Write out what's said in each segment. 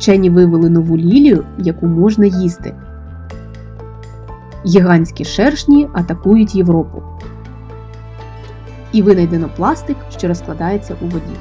Вчені вивели нову лілію, яку можна їсти. Гігантські шершні атакують Європу. І винайдено пластик, що розкладається у воді.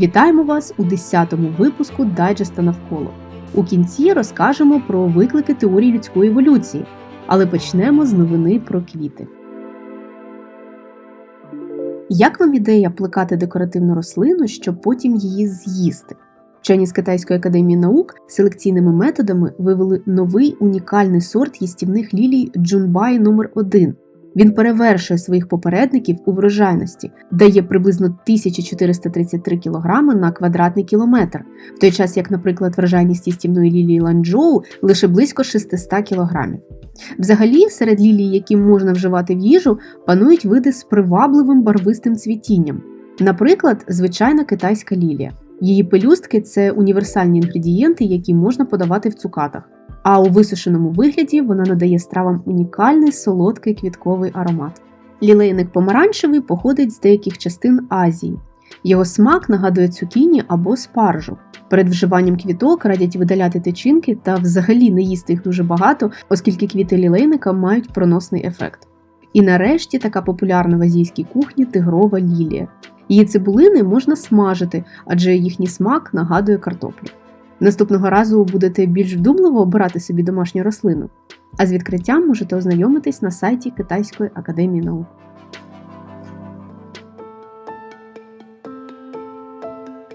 Вітаємо вас у 10-му випуску дайджеста навколо. У кінці розкажемо про виклики теорії людської еволюції, але почнемо з новини про квіти. Як вам ідея плекати декоративну рослину, щоб потім її з'їсти? Вчені з Китайської академії наук селекційними методами вивели новий унікальний сорт їстівних лілій Джунбай номер 1 він перевершує своїх попередників у врожайності, дає приблизно 1433 кг на квадратний кілометр, в той час як, наприклад, врожайність їстівної лілії ланчжоу лише близько 600 кг. Взагалі, серед лілій, які можна вживати в їжу, панують види з привабливим барвистим цвітінням. Наприклад, звичайна китайська лілія. Її пелюстки це універсальні інгредієнти, які можна подавати в цукатах а у висушеному вигляді вона надає стравам унікальний солодкий квітковий аромат. Лілейник помаранчевий походить з деяких частин Азії. Його смак нагадує цукіні або спаржу. Перед вживанням квіток радять видаляти тичинки та взагалі не їсти їх дуже багато, оскільки квіти лілейника мають проносний ефект. І нарешті така популярна в азійській кухні тигрова лілія. Її цибулини можна смажити, адже їхній смак нагадує картоплю. Наступного разу будете більш вдумливо обирати собі домашню рослину, а з відкриттям можете ознайомитись на сайті Китайської академії наук.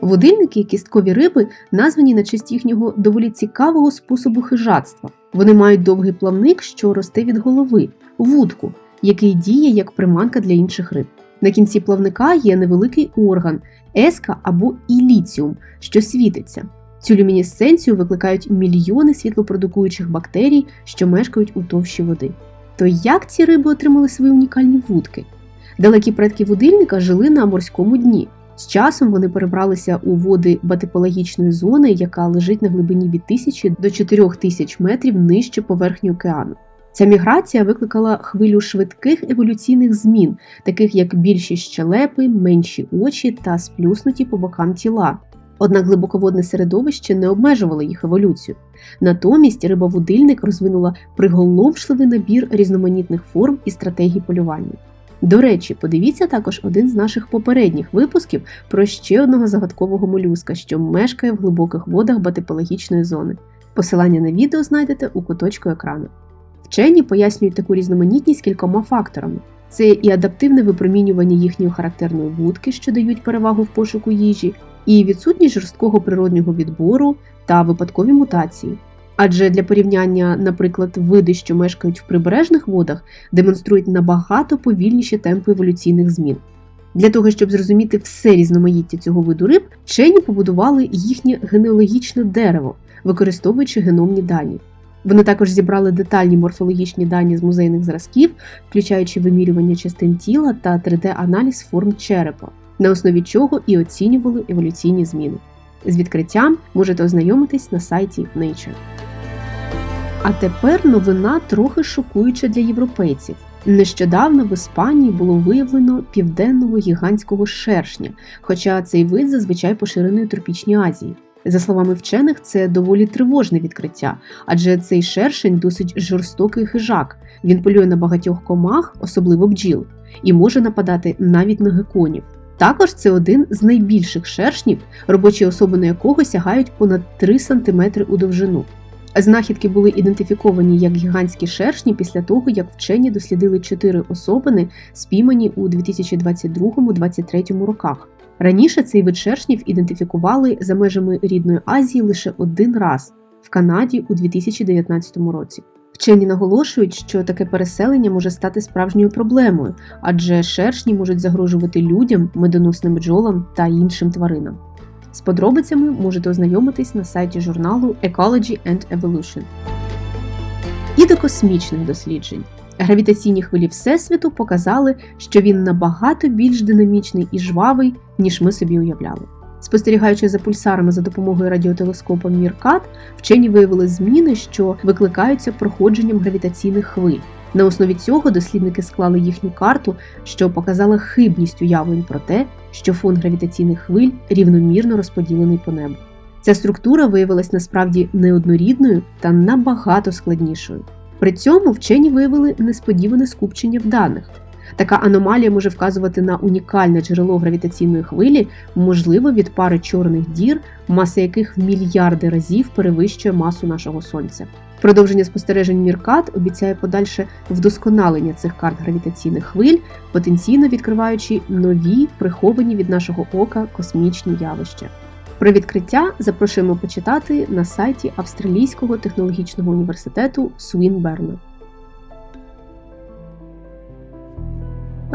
Водильники кісткові риби названі на честь їхнього доволі цікавого способу хижацтва. Вони мають довгий плавник, що росте від голови, вудку, який діє як приманка для інших риб. На кінці плавника є невеликий орган еска або іліціум, що світиться. Цю люмінесценцію викликають мільйони світлопродукуючих бактерій, що мешкають у товщі води. То як ці риби отримали свої унікальні вудки? Далекі предки водильника жили на морському дні. З часом вони перебралися у води батипологічної зони, яка лежить на глибині від 1000 до 4000 метрів нижче поверхні океану. Ця міграція викликала хвилю швидких еволюційних змін, таких як більші щелепи, менші очі та сплюснуті по бокам тіла, Однак глибоководне середовище не обмежувало їх еволюцію. Натомість рибоводильник розвинула приголомшливий набір різноманітних форм і стратегій полювання. До речі, подивіться також один з наших попередніх випусків про ще одного загадкового молюска, що мешкає в глибоких водах батипологічної зони. Посилання на відео знайдете у куточку екрану. Вчені пояснюють таку різноманітність кількома факторами. Це і адаптивне випромінювання їхньої характерної вудки, що дають перевагу в пошуку їжі, і відсутність жорсткого природнього відбору та випадкові мутації. Адже для порівняння, наприклад, види, що мешкають в прибережних водах, демонструють набагато повільніші темпи еволюційних змін. Для того, щоб зрозуміти все різноманіття цього виду риб, вчені побудували їхнє генеалогічне дерево, використовуючи геномні дані. Вони також зібрали детальні морфологічні дані з музейних зразків, включаючи вимірювання частин тіла та 3D-аналіз форм черепа на основі чого і оцінювали еволюційні зміни. З відкриттям можете ознайомитись на сайті Nature. А тепер новина трохи шокуюча для європейців. Нещодавно в Іспанії було виявлено південного гігантського шершня, хоча цей вид зазвичай поширений у тропічній Азії. За словами вчених, це доволі тривожне відкриття, адже цей шершень досить жорстокий хижак. Він полює на багатьох комах, особливо бджіл, і може нападати навіть на геконів. Також це один з найбільших шершнів, робочі особини якого сягають понад 3 см у довжину. Знахідки були ідентифіковані як гігантські шершні після того, як вчені дослідили чотири особини, спіймані у 2022-2023 роках. Раніше цей вид шершнів ідентифікували за межами рідної Азії лише один раз в Канаді у 2019 році. Вчені наголошують, що таке переселення може стати справжньою проблемою, адже шершні можуть загрожувати людям, медоносним бджолам та іншим тваринам. З подробицями можете ознайомитись на сайті журналу Ecology and Evolution. І до космічних досліджень. Гравітаційні хвилі Всесвіту показали, що він набагато більш динамічний і жвавий, ніж ми собі уявляли. Спостерігаючи за пульсарами за допомогою радіотелескопа Міркат, вчені виявили зміни, що викликаються проходженням гравітаційних хвиль. На основі цього дослідники склали їхню карту, що показала хибність уявлень про те, що фон гравітаційних хвиль рівномірно розподілений по небу. Ця структура виявилась насправді неоднорідною та набагато складнішою. При цьому вчені виявили несподіване скупчення в даних. Така аномалія може вказувати на унікальне джерело гравітаційної хвилі, можливо, від пари чорних дір, маса яких в мільярди разів перевищує масу нашого сонця. Продовження спостережень Міркат обіцяє подальше вдосконалення цих карт гравітаційних хвиль, потенційно відкриваючи нові приховані від нашого ока космічні явища. Про відкриття запрошуємо почитати на сайті Австралійського технологічного університету Свінберна.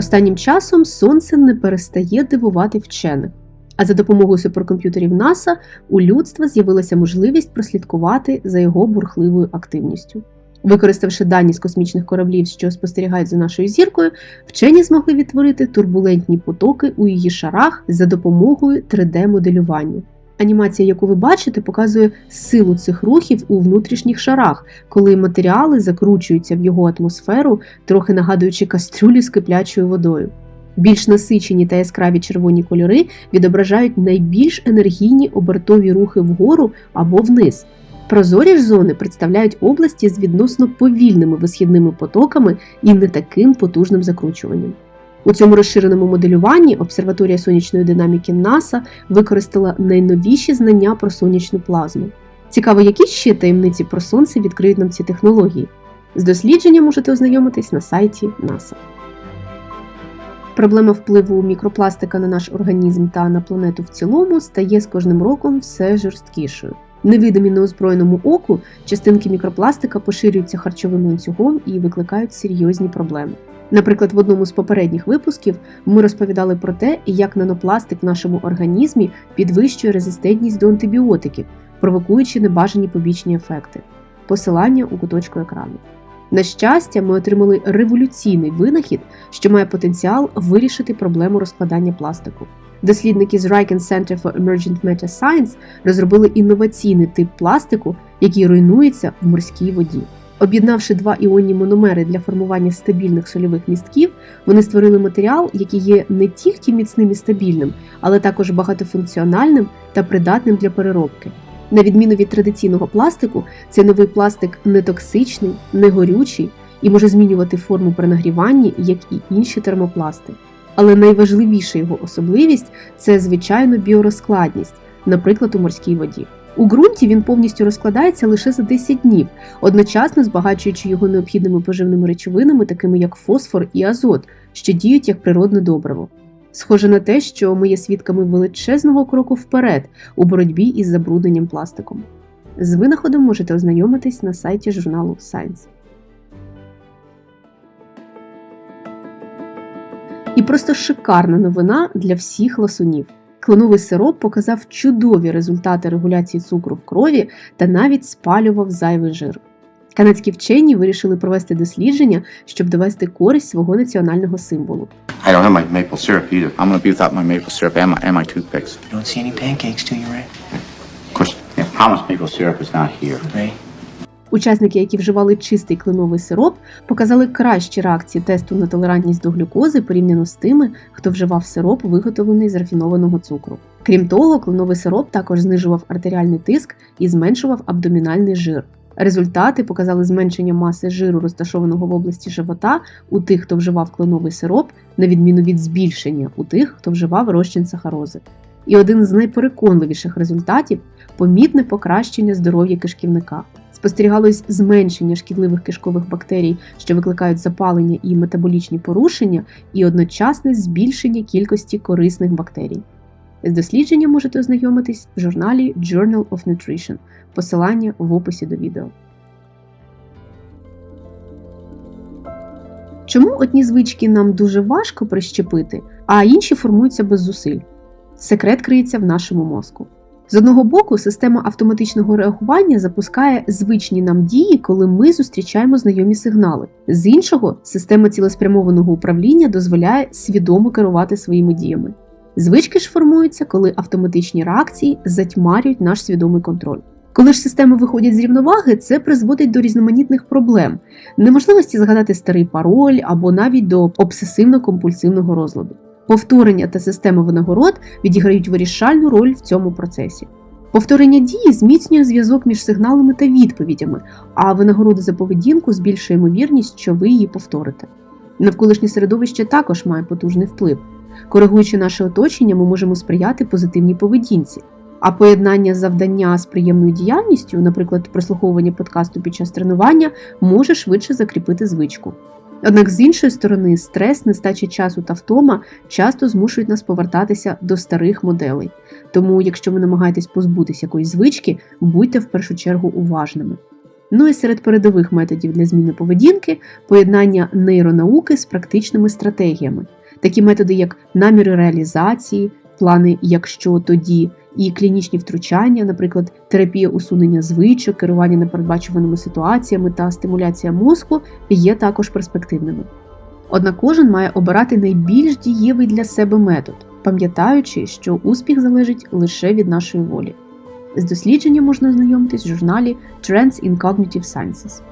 Останнім часом сонце не перестає дивувати вчених. А за допомогою суперкомп'ютерів НАСА у людства з'явилася можливість прослідкувати за його бурхливою активністю. Використавши дані з космічних кораблів, що спостерігають за нашою зіркою, вчені змогли відтворити турбулентні потоки у її шарах за допомогою 3D-моделювання. Анімація, яку ви бачите, показує силу цих рухів у внутрішніх шарах, коли матеріали закручуються в його атмосферу, трохи нагадуючи кастрюлі з киплячою водою. Більш насичені та яскраві червоні кольори відображають найбільш енергійні обертові рухи вгору або вниз. Прозорі ж зони представляють області з відносно повільними висхідними потоками і не таким потужним закручуванням. У цьому розширеному моделюванні обсерваторія сонячної динаміки НАСА використала найновіші знання про сонячну плазму. Цікаво, які ще таємниці про сонце відкриють нам ці технології. З дослідженням можете ознайомитись на сайті НАСА. Проблема впливу мікропластика на наш організм та на планету в цілому стає з кожним роком все жорсткішою. Невидимі неозброєному оку частинки мікропластика поширюються харчовим ланцюгом і викликають серйозні проблеми. Наприклад, в одному з попередніх випусків ми розповідали про те, як нанопластик в нашому організмі підвищує резистентність до антибіотиків, провокуючи небажані побічні ефекти. Посилання у куточку екрану. На щастя, ми отримали революційний винахід, що має потенціал вирішити проблему розкладання пластику. Дослідники з Riken Center for Emergent Meta Science розробили інноваційний тип пластику, який руйнується в морській воді. Об'єднавши два іонні мономери для формування стабільних сольових містків, вони створили матеріал, який є не тільки міцним і стабільним, але також багатофункціональним та придатним для переробки. На відміну від традиційного пластику, цей новий пластик не токсичний, не горючий і може змінювати форму при нагріванні, як і інші термопласти. Але найважливіша його особливість це звичайно біорозкладність, наприклад, у морській воді. У ґрунті він повністю розкладається лише за 10 днів, одночасно збагачуючи його необхідними поживними речовинами, такими як фосфор і азот, що діють як природне добриво. Схоже на те, що ми є свідками величезного кроку вперед у боротьбі із забрудненням пластиком. З винаходом можете ознайомитись на сайті журналу Science. І просто шикарна новина для всіх ласунів. Кленовий сироп показав чудові результати регуляції цукру в крові та навіть спалював зайвий жир. Канадські вчені вирішили провести дослідження, щоб довести користь свого національного символу. I don't have my maple syrup either. I'm gonna be without my maple syrup and my, and my toothpicks. You don't see any pancakes, do you, Ray? Of course, yeah, Thomas maple syrup is not here. Ray? Учасники, які вживали чистий кленовий сироп, показали кращі реакції тесту на толерантність до глюкози порівняно з тими, хто вживав сироп, виготовлений з рафінованого цукру. Крім того, кленовий сироп також знижував артеріальний тиск і зменшував абдомінальний жир. Результати показали зменшення маси жиру, розташованого в області живота, у тих, хто вживав кленовий сироп, на відміну від збільшення у тих, хто вживав розчин сахарози. І один з найпереконливіших результатів помітне покращення здоров'я кишківника. Спостерігалось зменшення шкідливих кишкових бактерій, що викликають запалення і метаболічні порушення, і одночасне збільшення кількості корисних бактерій. З дослідженням можете ознайомитись в журналі Journal of Nutrition. Посилання в описі до відео. Чому одні звички нам дуже важко прищепити, а інші формуються без зусиль? Секрет криється в нашому мозку. З одного боку, система автоматичного реагування запускає звичні нам дії, коли ми зустрічаємо знайомі сигнали. З іншого, система цілеспрямованого управління дозволяє свідомо керувати своїми діями. Звички ж формуються, коли автоматичні реакції затьмарюють наш свідомий контроль. Коли ж системи виходять з рівноваги, це призводить до різноманітних проблем, неможливості згадати старий пароль або навіть до обсесивно-компульсивного розладу. Повторення та системи винагород відіграють вирішальну роль в цьому процесі. Повторення дії зміцнює зв'язок між сигналами та відповідями, а винагорода за поведінку збільшує ймовірність, що ви її повторите. Навколишнє середовище також має потужний вплив. Коригуючи наше оточення, ми можемо сприяти позитивній поведінці. А поєднання завдання з приємною діяльністю, наприклад, прослуховування подкасту під час тренування, може швидше закріпити звичку. Однак з іншої сторони, стрес, нестача часу та втома часто змушують нас повертатися до старих моделей. Тому, якщо ви намагаєтесь позбутися якоїсь звички, будьте в першу чергу уважними. Ну і серед передових методів для зміни поведінки поєднання нейронауки з практичними стратегіями, такі методи, як наміри реалізації, плани якщо тоді, і клінічні втручання, наприклад, терапія усунення звичок, керування непередбачуваними ситуаціями та стимуляція мозку, є також перспективними. Однак кожен має обирати найбільш дієвий для себе метод, пам'ятаючи, що успіх залежить лише від нашої волі. З дослідженням можна ознайомитись в журналі Trends in Cognitive Sciences.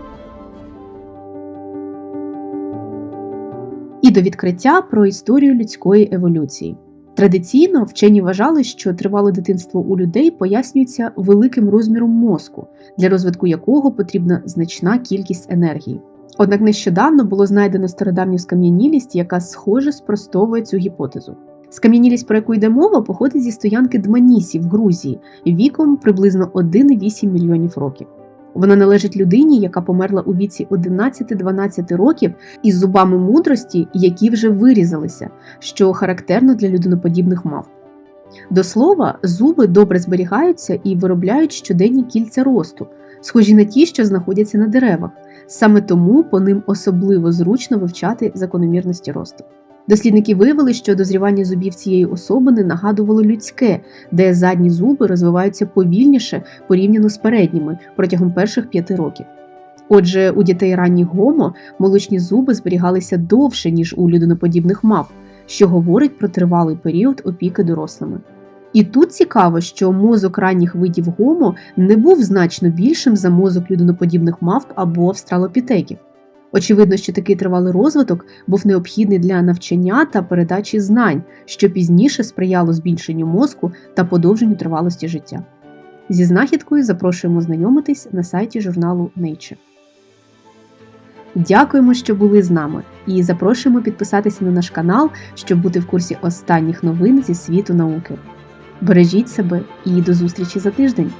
І до відкриття про історію людської еволюції. Традиційно вчені вважали, що тривале дитинство у людей пояснюється великим розміром мозку, для розвитку якого потрібна значна кількість енергії. Однак нещодавно було знайдено стародавню скам'янілість, яка схоже спростовує цю гіпотезу. Скам'янілість, про яку йде мова, походить зі стоянки Дманісі в Грузії віком приблизно 1,8 мільйонів років. Вона належить людині, яка померла у віці 11-12 років із зубами мудрості, які вже вирізалися, що характерно для людиноподібних мав. До слова, зуби добре зберігаються і виробляють щоденні кільця росту, схожі на ті, що знаходяться на деревах. Саме тому по ним особливо зручно вивчати закономірності росту. Дослідники виявили, що дозрівання зубів цієї особини нагадувало людське, де задні зуби розвиваються повільніше порівняно з передніми протягом перших п'яти років. Отже, у дітей ранніх гомо молочні зуби зберігалися довше, ніж у людиноподібних мав, що говорить про тривалий період опіки дорослими. І тут цікаво, що мозок ранніх видів гомо не був значно більшим за мозок людиноподібних мавп або австралопітеків. Очевидно, що такий тривалий розвиток був необхідний для навчання та передачі знань, що пізніше сприяло збільшенню мозку та подовженню тривалості життя. Зі знахідкою запрошуємо знайомитись на сайті журналу Nature. Дякуємо, що були з нами, і запрошуємо підписатися на наш канал, щоб бути в курсі останніх новин зі світу науки. Бережіть себе і до зустрічі за тиждень!